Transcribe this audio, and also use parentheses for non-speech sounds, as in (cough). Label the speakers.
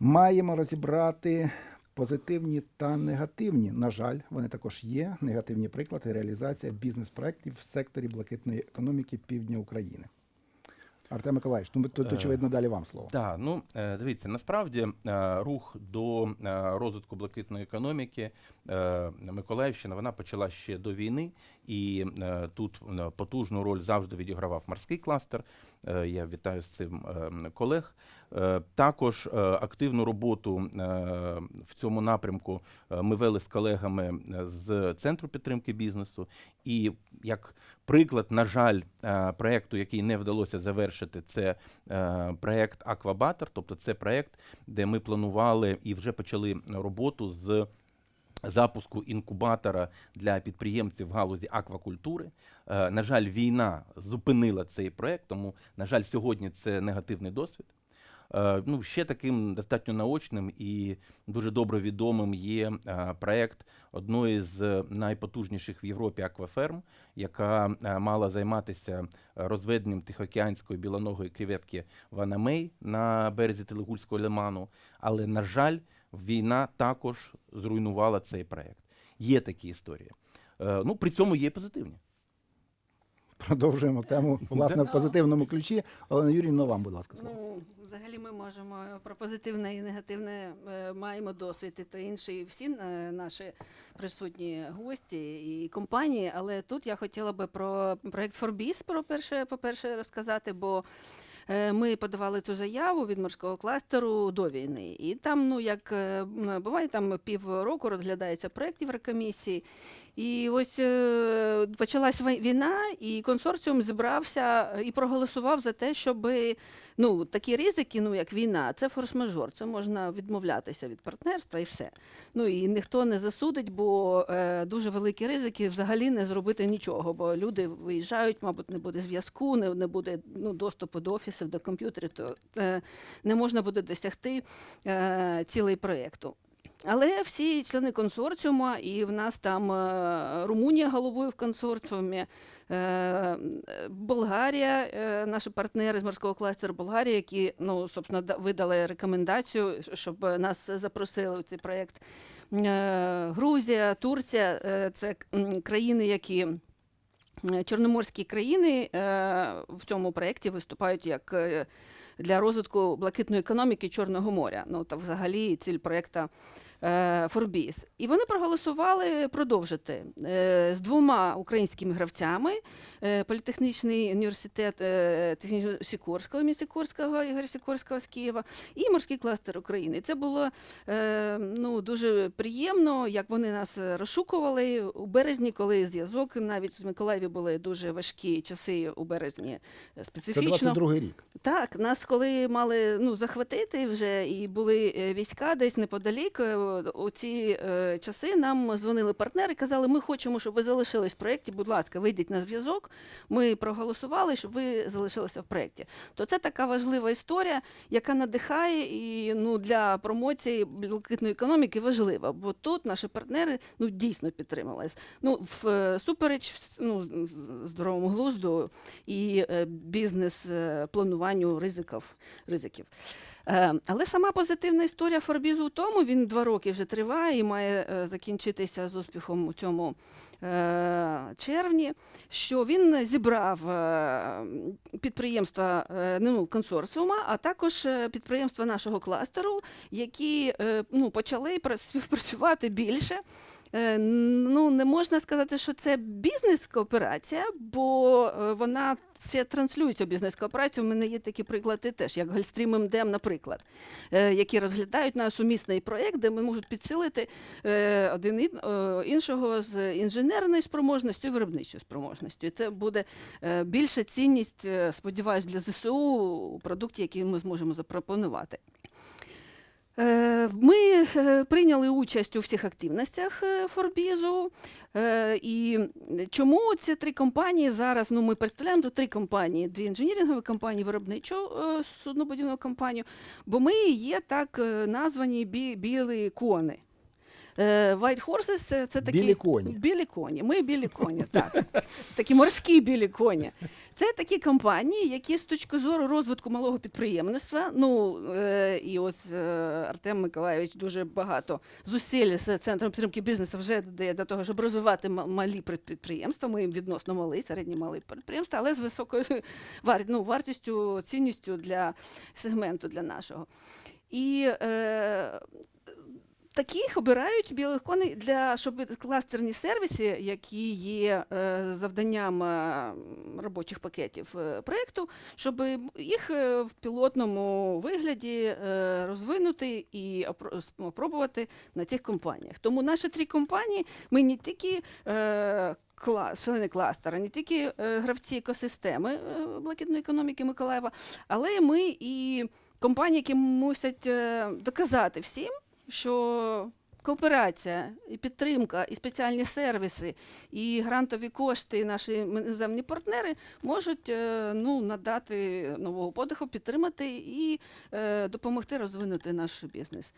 Speaker 1: Маємо розібрати позитивні та негативні. На жаль, вони також є. Негативні приклади реалізація бізнес-проєктів в секторі блакитної економіки півдня України. Артем Миколаївич, ну тут
Speaker 2: Е,
Speaker 1: очевидно далі вам слово.
Speaker 2: Так, ну е, дивіться, насправді е, рух до розвитку блакитної економіки Миколаївщина вона почала ще до війни, і тут потужну роль завжди відігравав морський кластер. Я вітаю з цим колег. Е, Також е, активну роботу е, в цьому напрямку ми вели з колегами з центру підтримки бізнесу. І як приклад, на жаль, проекту, який не вдалося завершити, це проект Аквабатер, тобто це проект, де ми планували і вже почали роботу з. Запуску інкубатора для підприємців в галузі аквакультури. На жаль, війна зупинила цей проект, тому, на жаль, сьогодні це негативний досвід. Е, ну, ще таким достатньо наочним і дуже добре відомим є е, проект одної з найпотужніших в Європі акваферм, яка е, мала займатися розведенням тихоокеанської білоногої креветки Ванамей на березі Телегульського лиману. Але, на жаль, війна також зруйнувала цей проект. Є такі історії. Ну, при цьому є позитивні.
Speaker 1: Продовжуємо тему власне в позитивному ключі. Олена Юрійовна, вам, будь ласка, слово.
Speaker 3: Ну, взагалі ми можемо про позитивне і негативне е, маємо досвід і та інші всі е, наші присутні гості і компанії. Але тут я хотіла би про проект Форбіс про перше, по-перше, розказати, бо е, ми подавали цю заяву від морського кластеру до війни. І там, ну як буває, там півроку розглядається проєкт Єврокомісії. І ось е, почалась війна, і консорціум зібрався і проголосував за те, щоб ну, такі ризики, ну як війна, це форс-мажор. Це можна відмовлятися від партнерства і все. Ну і ніхто не засудить, бо е, дуже великі ризики взагалі не зробити нічого. Бо люди виїжджають, мабуть, не буде зв'язку, не, не буде ну, доступу до офісів, до комп'ютерів, то е, не можна буде досягти е, цілей проєкту. Але всі члени консорціуму, і в нас там е, Румунія головою в консорціумі, е, Болгарія, е, наші партнери з морського кластеру Болгарія, які ну, собственно, видали рекомендацію, щоб нас запросили у цей проєкт. Грузія, Турція це країни, які. Чорноморські країни в цьому проєкті виступають як для розвитку блакитної економіки Чорного моря. Ну та взагалі ціль проєкта е, Форбіс. І вони проголосували продовжити е, з двома українськими гравцями. Е, Політехнічний університет е, Сікорського, імені Сікорського, Ігоря Сікорського з Києва, і морський кластер України. Це було е, ну, дуже приємно, як вони нас розшукували у березні, коли зв'язок навіть з Миколаєві були дуже важкі часи у березні е,
Speaker 1: Це
Speaker 3: специфічно.
Speaker 1: 22-й рік.
Speaker 3: Так, нас коли мали ну, захватити вже і були е, війська десь неподалік, е, у ці е, часи нам дзвонили партнери, казали, ми хочемо, щоб ви залишились в проєкті, будь ласка, вийдіть на зв'язок. Ми проголосували, щоб ви залишилися в проєкті. То це така важлива історія, яка надихає і ну, для промоції блакитної економіки важлива. Бо тут наші партнери ну, дійсно підтримались. Ну, в, е, супереч ну, здоровому глузду і е, бізнес-плануванню ризиків. ризиків. Е, Але сама позитивна історія Форбізу в тому, він два роки вже триває і має е, закінчитися з успіхом у цьому е, червні, що він зібрав підприємства ну, консорціума, а також підприємства нашого кластеру, які ну, почали пра- співпрацювати більше. Е, Ну, не можна сказати, що це бізнес-кооперація, бо е, вона ще транслюється в бізнес-кооперацію. У мене є такі приклади теж, як Гольстрім МДМ, наприклад, е, які розглядають на сумісний проєкт, де ми можуть підсилити один іншого з інженерною спроможністю і виробничою спроможністю. І це буде більша цінність, сподіваюсь, для ЗСУ у продукті, який ми зможемо запропонувати. Е, (laughs) Прийняли участь у всіх активностях е, Форбізу. Е, І чому ці три компанії зараз? Ну, ми представляємо до три компанії: дві інженірингові компанії, виробничу е, суднобудівну компанію. Бо ми є так названі бі- білі кони. Е, White Horses це, це такі
Speaker 1: Білі коні.
Speaker 3: Білі коні. Ми білі коні, так. Такі морські білі коні. Це такі компанії, які з точки зору розвитку малого підприємництва, ну е, і от е, Артем Миколаївич дуже багато зусиль з центром підтримки бізнесу вже додає для того, щоб розвивати малі підприємства. Ми відносно малі, середні малі підприємства, але з високою (laughs) вар, ну, вартістю, цінністю для сегменту для нашого. І е, таких обирають білих коней для щоб кластерні сервіси, які є е, завданням е, робочих пакетів е, проєкту, щоб їх в пілотному вигляді розвинути і опро- спробувати на цих компаніях. Тому наші три компанії ми не тільки клас, члени кластера, не тільки гравці екосистеми блакитної економіки Миколаєва, але ми і компанії, які мусять доказати всім, що кооперація, і підтримка, і спеціальні сервіси, і грантові кошти, і наші іноземні партнери можуть е, ну, надати нового подиху, підтримати і е, допомогти розвинути наш бізнес.